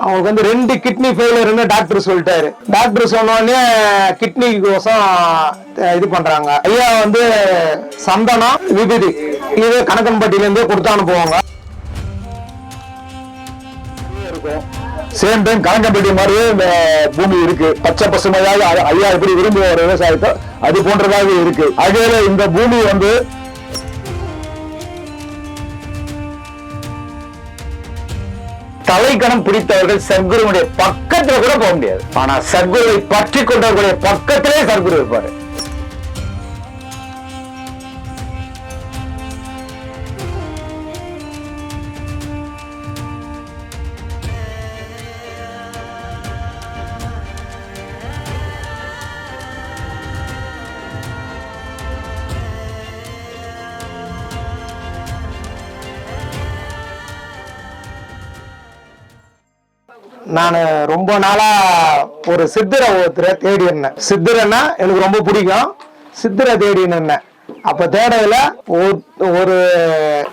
அவங்களுக்கு வந்து ரெண்டு கிட்னி ஃபெயிலியர்னு டாக்டர் சொல்லிட்டாரு. டாக்டர் சொன்னோடனே கிட்னிக்கு கிட்னி கோசம் இது பண்றாங்க. ஐயா வந்து சந்தனம் விபதி இது கணக்கன்பட்டியிலேருந்தே கொடுத்து அனுப்புவாங்க. சேம் டைம் கணக்கம்பட்டி மாதிரியே இந்த பூமி இருக்கு. பச்சை பசுமையாக ஐயா எப்படி விரும்புவார் விவசாயத்தை அது போன்றதாக இருக்கு. ஆகையில இந்த பூமி வந்து தலைக்கணம் பிடித்தவர்கள் சர்க்குருவனுடைய பக்கத்துல கூட போக முடியாது. ஆனா சர்க்குருவை பற்றி கொண்டவர்களுடைய பக்கத்திலே சர்க்குரு இருப்பாரு. நான் ரொம்ப நாளா ஒரு சித்திரை ஒருத்தரை தேடி இருந்தேன். சித்தரைன்னா எனக்கு ரொம்ப பிடிக்கும். சித்திரை தேடின்னு இருந்தேன் அப்ப தேடையில ஒரு ஒரு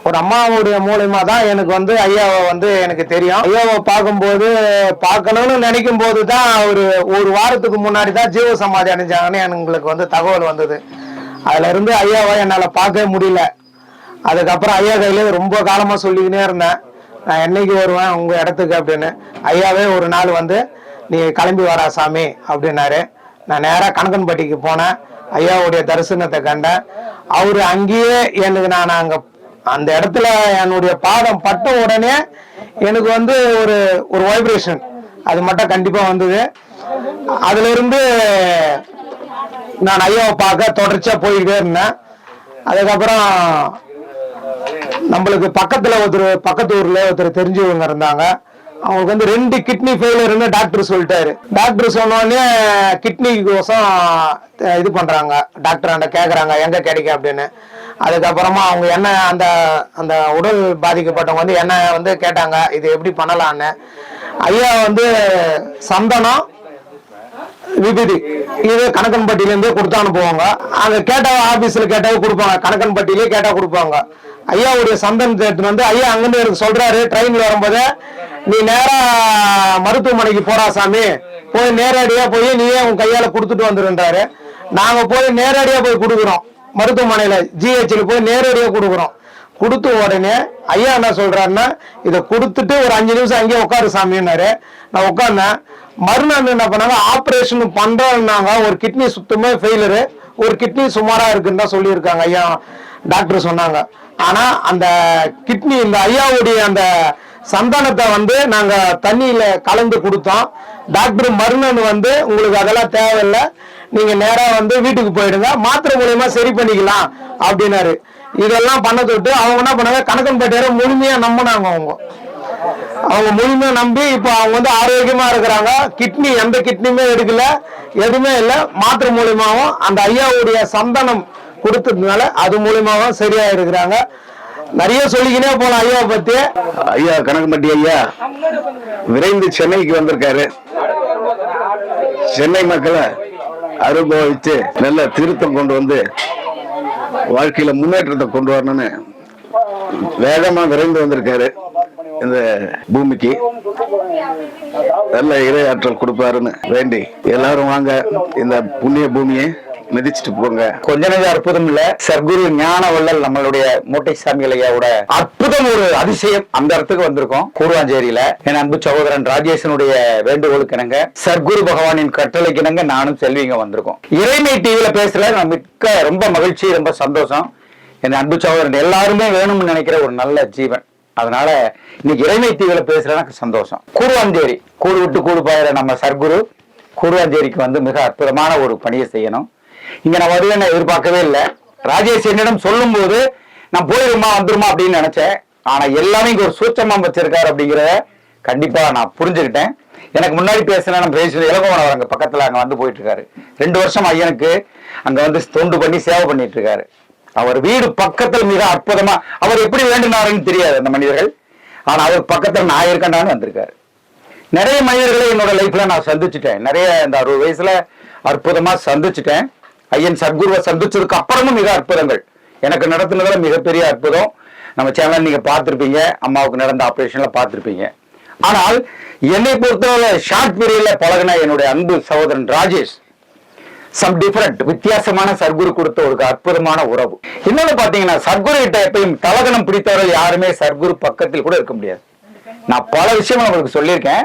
ஒரு அம்மாவுடைய மூலயமா தான் எனக்கு வந்து ஐயாவை வந்து எனக்கு தெரியும். ஐயாவை பார்க்கும்போது பார்க்கணும்னு நினைக்கும் போது தான் ஒரு ஒரு வாரத்துக்கு முன்னாடி தான் ஜீவ சமாதி அடைஞ்சாங்கன்னு எங்களுக்கு வந்து தகவல் வந்தது. அதுல இருந்து ஐயாவை என்னால் பார்க்கவே முடியல. அதுக்கப்புறம் ஐயா கையில ரொம்ப காலமா சொல்லிக்கினே இருந்தேன். நான் என்னைக்கு வருவேன் உங்க இடத்துக்கு அப்படின்னு. ஐயாவே ஒரு நாள் வந்து நீ கிளம்பி வரா சாமி அப்படின்னாரு. நான் நேராக கணக்கன்பட்டிக்கு போனேன். ஐயாவுடைய தரிசனத்தை கண்டேன். அவர் அங்கேயே எனக்கு நான் அங்கே அந்த இடத்துல என்னுடைய பாதம் பட்ட உடனே எனக்கு வந்து ஒரு ஒரு வைப்ரேஷன் அது மட்டும் கண்டிப்பாக வந்தது. அதுலிருந்து நான் ஐயாவை பார்க்க தொடர்ச்சியாக போயிட்டே இருந்தேன். அதுக்கப்புறம் நம்மளுக்கு பக்கத்துல ஒருத்தர் பக்கத்து ஊர்ல ஒருத்தர் தெரிஞ்சவங்க இருந்தாங்க. அவங்களுக்கு வந்து ரெண்டு கிட்னி ஃபெயிலியர்னு டாக்டர் சொல்லிட்டாரு. டாக்டர் சொன்னோடனே கிட்னிக்கோசம் இது பண்றாங்க. டாக்டர் அந்த கேட்குறாங்க எங்க கிடைக்கும்? அப்படின்னு. அதுக்கப்புறமா அவங்க என்ன அந்த அந்த உடல் பாதிக்கப்பட்டவங்க வந்து என்ன வந்து கேட்டாங்க இது எப்படி பண்ணலான்னு ஐயா வந்து சந்தனம் விபதி இது கணக்கன்பட்டியிலேருந்தே கொடுத்து அனுப்புவாங்க. அங்கே கேட்டா ஆஃபீஸில் கேட்டால் கொடுப்பாங்க கணக்கன்பட்டியிலே கேட்டால் கொடுப்பாங்க. ஐயாவுடைய சந்தனத்தை எடுத்துட்டு வந்து ஐயா அங்கிருந்து எனக்கு சொல்றாரு ட்ரெயின்ல வரும்போது நீ நேரா மருத்துவமனைக்கு போறா சாமி. போய் நேரடியா போய் நீயே உன் கையால கொடுத்துட்டு வந்துருன்றாரு. நாங்க போய் நேரடியா போய் கொடுக்குறோம். மருத்துவமனையில ஜிஹெச்ல போய் நேரடியா கொடுக்குறோம். கொடுத்த உடனே ஐயா என்ன சொல்றாருன்னா இதை கொடுத்துட்டு ஒரு அஞ்சு நிமிஷம் அங்கேயே உட்காரு சாமின்னாரு. நான் உட்காந்தேன் மறுநாள் என்ன பண்ணாங்க ஆப்ரேஷன் பண்றோம்னாங்க. ஒரு கிட்னி சுத்தமே ஃபெயிலரு ஒரு கிட்னி சுமாரா இருக்குன்னு தான் சொல்லியிருக்காங்க ஐயா. டாக்டர் சொன்னாங்க. ஆனா அந்த கிட்னி இந்த ஐயாவுடைய அந்த சந்தானத்தை வந்து நாங்க தண்ணியில கலந்து கொடுத்தோம். டாக்டர் மருணன் வந்து உங்களுக்கு அதெல்லாம் தேவையில்லை. நீங்க நேரா வந்து வீட்டுக்கு போயிடுங்க. மாத்திரை மூலயமா சரி பண்ணிக்கலாம் அப்படின்னாரு. இதெல்லாம் பண்ண தொட்டு அவங்க என்ன பண்ணாங்க கணக்கன்பட்டியார முழுமையா நம்பினாங்க அவங்க. அவங்க முழுமையா நம்பி இப்போ அவங்க வந்து ஆரோக்கியமா இருக்கிறாங்க. கிட்னி எந்த கிட்னியுமே எடுக்கல எதுவுமே இல்லை. மாத்திரை மூலியமாவும் அந்த ஐயாவுடைய சந்தனம் கொடுத்ததுனால அது மூலியமாகவும் சரியா இருக்கிறாங்க நிறைய சொல்லிக்கினே போலாம் ஐயா பத்தி. ஐயா கணக்கம்பட்டி ஐயா விரைந்து சென்னைக்கு வந்திருக்காரு. சென்னை மக்களை அனுபவித்து நல்ல திருத்தம் கொண்டு வந்து வாழ்க்கையில முன்னேற்றத்தை கொண்டு வரணும்னு வேகமா விரைந்து வந்திருக்காரு இந்த பூமிக்கு. நல்ல இறையாற்றல் கொடுப்பாருன்னு வேண்டி எல்லாரும் வாங்க இந்த புண்ணிய பூமியை மிதிச்சிட்டு போங்க. கொஞ்ச நேரம் அற்புதம் இல்ல. சர்க்குரு ஞான வள்ளல் நம்மளுடைய மூட்டை சாமிகள் ஐயாவோட அற்புதம் ஒரு அதிசயம். அந்த இடத்துக்கு வந்திருக்கோம் கூடுவாஞ்சேரியில. என் அன்பு சகோதரன் ராஜேஷனுடைய வேண்டுகோளுக்கு இணங்க சர்க்குரு பகவானின் கட்டளைக்கு இணங்க நானும் செல்விங்க வந்திருக்கோம். இறைமை டிவியில பேசுற நான் மிக்க ரொம்ப மகிழ்ச்சி ரொம்ப சந்தோஷம். என் அன்பு சகோதரன் எல்லாருமே வேணும்னு நினைக்கிற ஒரு நல்ல ஜீவன். அதனால இன்னைக்கு இறைமை டிவியில பேசுற எனக்கு சந்தோஷம். கூடுவாஞ்சேரி கூடு விட்டு கூடு பாயிற நம்ம சர்க்குரு கூடுவாஞ்சேரிக்கு வந்து மிக அற்புதமான ஒரு பணியை செய்யணும். இங்க நான் வருவேன் நான் எதிர்பார்க்கவே இல்லை. ராஜேஷ் என்னிடம் சொல்லும் போது நான் போயிருமா வந்துருமா அப்படின்னு நினைச்சேன். ஆனா எல்லாமே இங்க ஒரு சூச்சமா வச்சிருக்காரு அப்படிங்கிறத கண்டிப்பா நான் புரிஞ்சுக்கிட்டேன். எனக்கு முன்னாடி பேசின நம்ம பேசுற இளங்கோவன் அங்க பக்கத்துல அங்க வந்து போயிட்டு இருக்காரு ரெண்டு வருஷம் ஐயனுக்கு அங்க வந்து தொண்டு பண்ணி சேவை பண்ணிட்டு இருக்காரு அவர் வீடு பக்கத்துல மிக அற்புதமா அவர் எப்படி வேண்டுனாருன்னு தெரியாது அந்த மனிதர்கள். ஆனா அவர் பக்கத்துல நான் இருக்கேன்டான்னு வந்திருக்காரு. நிறைய மனிதர்களை என்னோட லைஃப்ல நான் சந்திச்சுட்டேன். நிறைய இந்த அறுபது வயசுல அற்புதமா சந்திச்சுட்டேன். ஐயன் சத்குருவை சந்திச்சதுக்கு அப்புறமும் மிக அற்புதங்கள். எனக்கு நடத்தினதுல மிகப்பெரிய அற்புதம். நம்ம சேனல் நீங்க பார்த்துருப்பீங்க. அம்மாவுக்கு நடந்த ஆப்ரேஷனில் பார்த்துருப்பீங்க. ஆனால் என்னை பொறுத்தவரை ஷார்ட் பீரியட்ல பழகின என்னுடைய அன்பு சகோதரன் ராஜேஷ் சம் டிஃபரெண்ட் வித்தியாசமான சர்க்குரு கொடுத்த ஒரு அற்புதமான உறவு. இன்னொன்னு பாத்தீங்கன்னா சர்க்குரு கிட்ட எப்பயும் தலகணம் பிடித்தவர்கள் யாருமே சர்க்குரு பக்கத்தில் கூட இருக்க முடியாது. நான் பல விஷயங்களும் உங்களுக்கு சொல்லியிருக்கேன்.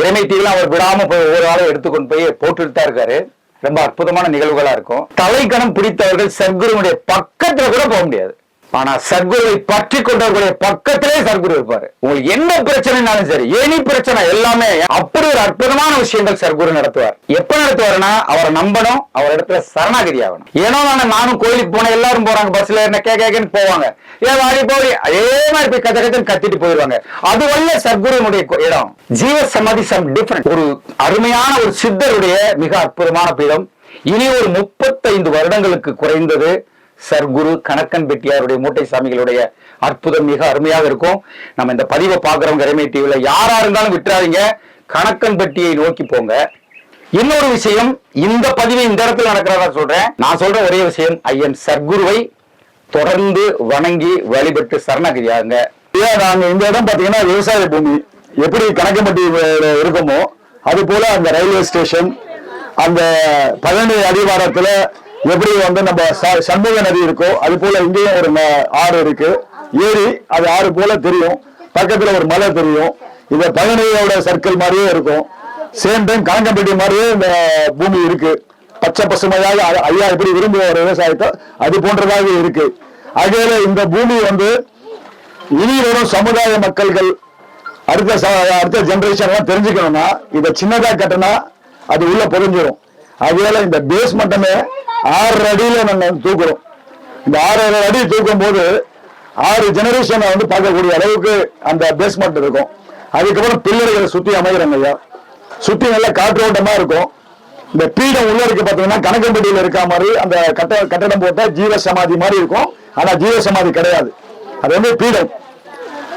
இறைமை தீவிரம் அவர் விடாம போய் ஒவ்வொரு ஆளும் எடுத்துக்கொண்டு போய் போட்டுட்டு தான் இருக்காரு. ரொம்ப அற்புதமான நிகழ்வுகளா இருக்கும். தலைக்கணம் பிடித்தவர்கள் சர்க்குருவனுடைய பக்கத்துல கூட போக முடியாது. ஆனா சர்க்குருவை பற்றி கொண்டவர்களுடைய பக்கத்திலே சர்க்குரு இருப்பாரு. உங்களுக்கு என்ன பிரச்சனைனாலும் சரி எனி பிரச்சனை எல்லாமே அப்படி ஒரு அற்புதமான விஷயங்கள் சர்க்குரு நடத்துவார். எப்ப நடத்துவாருன்னா அவரை நம்பணும் அவர் இடத்துல சரணாகிரி ஆகணும். ஏனோ நானும் கோயிலுக்கு போனேன் எல்லாரும் போறாங்க பஸ்ல என்ன கே கேன்னு போவாங்க. ஏன் வாடி போய் அதே மாதிரி போய் கத்த கத்தன்னு கத்திட்டு போயிடுவாங்க. அது வல்ல சர்க்குருனுடைய இடம். ஜீவ சமாதி சம் டிஃபரெண்ட் ஒரு அருமையான ஒரு சித்தருடைய மிக அற்புதமான பீடம். இனி ஒரு முப்பத்தைந்து வருடங்களுக்கு குறைந்தது சர்க்குரு கணக்கன் பெட்டியாருடைய மூட்டை சாமிகளுடைய அற்புதம் மிக அருமையாக இருக்கும். நம்ம இந்த பதிவை பார்க்குறவங்க ரெமே டிவியில் யாரா இருந்தாலும் விட்டுறாதீங்க. கணக்கன் பெட்டியை நோக்கி போங்க. இன்னொரு விஷயம் இந்த பதிவை இந்த இடத்துல நடக்கிறதா சொல்றேன். நான் சொல்ற ஒரே விஷயம் ஐயன் சர்க்குருவை தொடர்ந்து வணங்கி வழிபட்டு சரணாகதியாகுங்க. ஏன் நாங்கள் இந்த இடம் பார்த்தீங்கன்னா விவசாய பூமி. எப்படி கணக்கம்பட்டி அஹ், இருக்குமோ அது போல அந்த ரயில்வே ஸ்டேஷன் அந்த பழனி அடிவாரத்தில் எப்படி வந்து நம்ம ச- சண்முக நதி இருக்கோ அது போல இங்கேயும் ஒரு ஆறு இருக்கு. ஏரி அது ஆறு போல தெரியும். பக்கத்துல ஒரு மலை தெரியும். இந்த பழனியோட சர்க்கிள் மாதிரியே இருக்கும். சேம் டைம் கணக்கம்பட்டி மாதிரியே இந்த பூமி இருக்கு. பச்சை பசுமையாக ஐயா எப்படி விரும்புவார் விவசாயத்தை அது போன்றதாக இருக்கு. ஆகையில இந்த பூமி வந்து இனி வரும் சமுதாய மக்கள்கள் அடுத்த ச- அடுத்த ஜென்ரேஷன் எல்லாம் தெரிஞ்சுக்கணும்னா இதை சின்னதா கட்டினா அது உள்ள புரிஞ்சிடும் அதனால இந்த பேஸ் மட்டுமே ஆறு அடியில நாங்கள் தூக்குறோம். இந்த ஆறு அடி தூக்கும் போது ஆறு ஜெனரேஷனை வந்து பார்க்கக்கூடிய அளவுக்கு அந்த பேஸ்மெண்ட் இருக்கும். அதுக்கப்புறம் பில்லர்களை சுத்தி அமைகிறாங்க ஐயா. சுத்தி நல்லா காற்றோட்டமா இருக்கும். இந்த பீடம் உள்ள இருக்கு பாத்தீங்கன்னா கணக்கம்பட்டியில இருக்க மாதிரி அந்த கட்ட கட்டடம் போட்டா ஜீவ சமாதி மாதிரி இருக்கும். ஆனா ஜீவ சமாதி கிடையாது. அது வந்து பீடம்.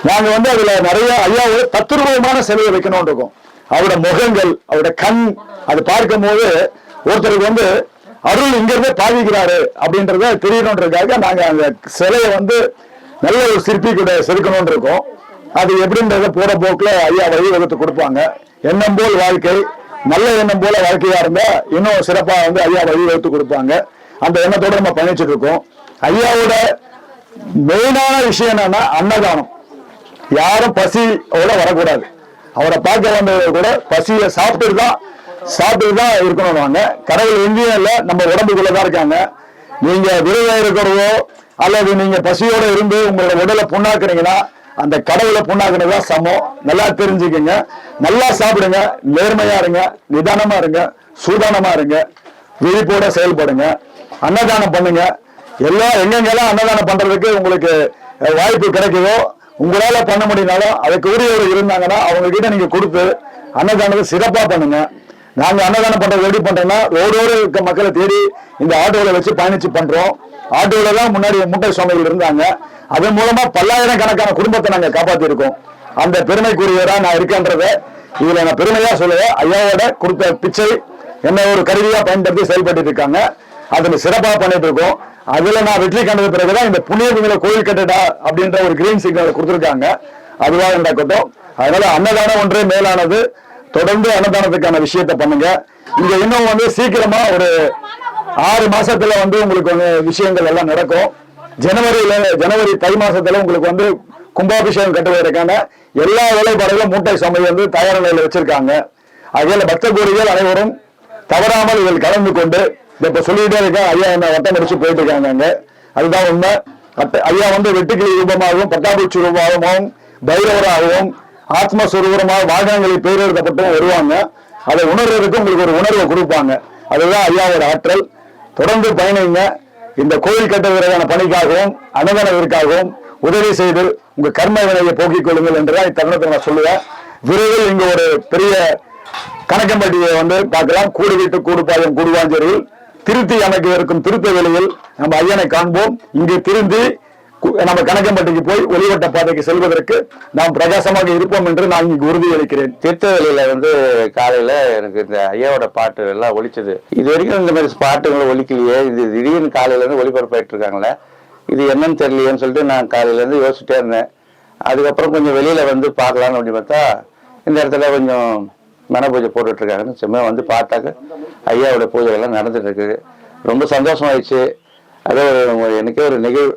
நாங்க வந்து அதுல நிறைய ஐயாவோட தத்துருவமான சிலையை வைக்கணும்னு இருக்கோம். அவரோட முகங்கள் அவரோட கண் அது பார்க்கும் போது ஒருத்தருக்கு வந்து அருள் இங்கிருந்தே பாதிக்கிறாரு அப்படின்றத தெரியணுன்றதுக்காக நாங்க அந்த சிலையை வந்து நல்ல ஒரு சிற்பி கூட செதுக்கணும்னு இருக்கோம். அது எப்படின்றத போற போக்குல ஐயா வழி வகுத்து கொடுப்பாங்க. எண்ணம் போல் வாழ்க்கை நல்ல எண்ணம் போல வாழ்க்கையா இருந்தா இன்னும் சிறப்பா வந்து ஐயா வழி வகுத்து கொடுப்பாங்க. அந்த எண்ணத்தோட நம்ம பயணிச்சுட்டு இருக்கோம். ஐயாவோட மெயினான விஷயம் என்னன்னா அன்னதானம். யாரும் பசியோட வரக்கூடாது. அவரை பார்க்க வந்தவங்க கூட பசியை சாப்பிட்டுட்டு தான் சாப்பிட்டு தான் இருக்கணும் நாங்க கடவுள் எங்கேயும் இல்லை நம்ம உடம்புக்குள்ள தான் இருக்காங்க. நீங்க விரதம் இருக்கிறதோ அல்லது நீங்க பசியோட இருந்து உங்களோட உடலை புண்ணாக்குறீங்கன்னா அந்த கடவுளை புண்ணாக்குனதுதான் சமம். நல்லா தெரிஞ்சுக்கங்க. நல்லா சாப்பிடுங்க. நேர்மையா இருங்க. நிதானமா இருங்க. சூதானமா இருங்க. விழிப்போட செயல்படுங்க. அன்னதானம் பண்ணுங்க. எல்லாம் எங்கெங்கெல்லாம் அன்னதானம் பண்றதுக்கு உங்களுக்கு வாய்ப்பு கிடைக்குதோ உங்களால பண்ண முடியினாலும் அதுக்கு உரியவர் இருந்தாங்கன்னா அவங்க கிட்ட நீங்க கொடுத்து அன்னதானத்தை சிறப்பா பண்ணுங்க. நாங்க அன்னதானம் பண்றது எப்படி பண்றோம்னா ரோடோடு இருக்க மக்களை தேடி இந்த ஆட்டோவில் வச்சு பயணிச்சு பண்றோம். ஆட்டோவில தான் முன்னாடி முட்டை சுவாமிகள் இருந்தாங்க. அதன் மூலமா பல்லாயிரம் கணக்கான குடும்பத்தை நாங்க காப்பாத்தி இருக்கோம் அந்த பெருமைக்குரியவரா நான் இருக்கேன்றத இதுல நான் பெருமையா சொல்லுவேன் ஐயாவோட கொடுத்த பிச்சை என்ன ஒரு கருவியா பயன்படுத்தி செயல்பட்டு இருக்காங்க. அதுல சிறப்பா பண்ணிட்டு இருக்கோம். அதுல நான் வெற்றி கண்டது பிறகுதான் இந்த புண்ணிய பூமியில கோயில் கட்டடா அப்படின்ற ஒரு கிரீன் சிக்னல் கொடுத்துருக்காங்க. அதுவாக இருந்தாக்கட்டும் அதனால அன்னதானம் ஒன்றே மேலானது. தொடர்ந்து அன்னதானத்துக்கான விஷயத்தை பண்ணுங்க. இங்க இன்னும் வந்து சீக்கிரமா ஒரு ஆறு மாசத்துல வந்து உங்களுக்கு வந்து விஷயங்கள் எல்லாம் நடக்கும். ஜனவரியில ஜனவரி தை மாசத்துல உங்களுக்கு வந்து கும்பாபிஷேகம் கட்டுவதற்கான எல்லா வேலைப்பாடுகளும் மூட்டை சமையல் வந்து தயார் நிலையில வச்சிருக்காங்க. ஆகையால பக்த கோடிகள் அனைவரும் தவறாமல் இதில் கலந்து கொண்டு இப்ப சொல்லிட்டே இருக்கேன். ஐயா என்ன வட்டம் அடிச்சு போயிட்டு இருக்காங்க அதுதான் உண்மை. ஐயா வந்து வெட்டுக்கிளி ரூபமாகவும் பட்டாபூச்சி ரூபமாகவும் பைரவராகவும் ஆத்மஸ்வரூபமாக வாகனங்களில் பேரெழுதப்பட்டும் வருவாங்க. அதை உணர்றதுக்கு உங்களுக்கு ஒரு உணர்வை கொடுப்பாங்க. அதுதான் ஐயாவோட ஆற்றல். தொடர்ந்து பயணிங்க. இந்த கோயில் கட்டுவதற்கான பணிக்காகவும் அன்னதானத்திற்காகவும் உதவி செய்து உங்க கர்ம வினையை போக்கிக் கொள்ளுங்கள் என்றுதான் இத்தருணத்தை நான் சொல்லுவேன். விரைவில் இங்க ஒரு பெரிய கணக்கம்பட்டியை வந்து பார்க்கலாம். கூடு வீட்டு கூடுபாயம் கூடுவாஞ்சேரியில் திருத்தி அமைக்க இருக்கும் திருத்த வேலையில் நம்ம ஐயனை காண்போம். இங்கு திருந்தி நம்ம கணக்கம்பட்டிக்கு போய் ஒளிவட்ட பாதைக்கு செல்வதற்கு நாம் பிரகாசமாக இருப்போம் என்று நான் இங்கு உறுதியளிக்கிறேன். திருத்தவெளியில வந்து காலையில எனக்கு இந்த ஐயாவோட பாட்டு எல்லாம் ஒழிச்சது இது வரைக்கும் இந்த மாதிரி பாட்டுங்களை ஒலிக்கலையே. இது திடீர்னு காலையில இருந்து ஒளிபரப்பாயிட்டு இருக்காங்களே. இது என்னன்னு தெரியலையேன்னு சொல்லிட்டு நான் காலையில இருந்து யோசிச்சுட்டே இருந்தேன். அதுக்கப்புறம் கொஞ்சம் வெளியில வந்து பார்க்கலாம்னு அப்படி பார்த்தா இந்த இடத்துல கொஞ்சம் மன பூஜை போட்டுட்டு இருக்காங்கன்னு சும்மா வந்து பார்த்தாக்க ஐயாவோட பூஜை எல்லாம் நடந்துட்டு இருக்குது ரொம்ப சந்தோஷமாயிடுச்சு. அது ஒரு எனக்கே ஒரு நிகழ்வு.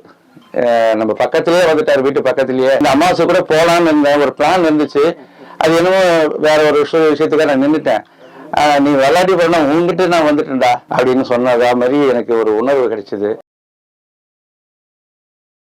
நம்ம பக்கத்துலயே வந்துட்டார் வீட்டு பக்கத்துலயே. இந்த அமாவாசை கூட போகலான்னு இருந்தேன். ஒரு பிளான் இருந்துச்சு. அது என்னமோ வேற ஒரு விஷய விஷயத்துக்காக நான் நின்றுட்டேன் நீ விளையாடி பண்ண உங்ககிட்ட நான் வந்துட்டேன்டா அப்படின்னு சொன்னதா மாதிரி எனக்கு ஒரு உணர்வு கிடைச்சது.